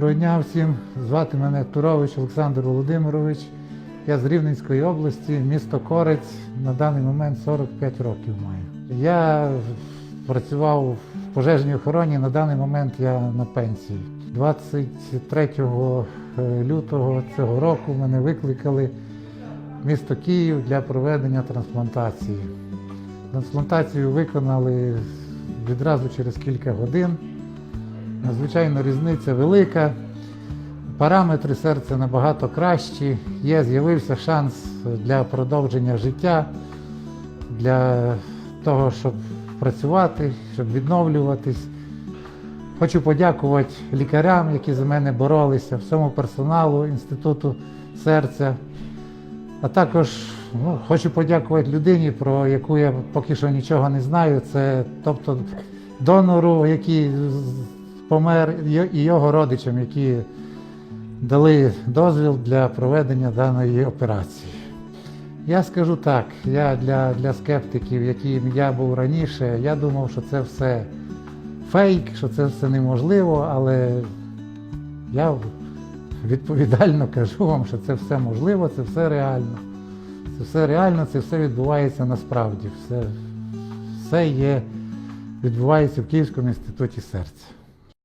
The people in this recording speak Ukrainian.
Доброго дня всім. Звати мене Турович Олександр Володимирович. Я з Рівненської області, місто Корець. На даний момент 45 років маю. Я працював в пожежній охороні. На даний момент я на пенсії. 23 лютого цього року мене викликали в місто Київ для проведення трансплантації. Трансплантацію виконали відразу через кілька годин. Надзвичайно різниця велика. Параметри серця набагато кращі. Є, з'явився шанс для продовження життя, для того, щоб працювати, щоб відновлюватись. Хочу подякувати лікарям, які за мене боролися, всьому персоналу Інституту серця. А також ну, хочу подякувати людині, про яку я поки що нічого не знаю. Це тобто донору, який помер, і його родичам, які дали дозвіл для проведення даної операції. Я скажу так, я для, для скептиків, яким я був раніше, я думав, що це все фейк, що це все неможливо, але я відповідально кажу вам, що це все можливо, це все реально. Це все реально, це все відбувається насправді. Все, все є, відбувається в Київському інституті серця.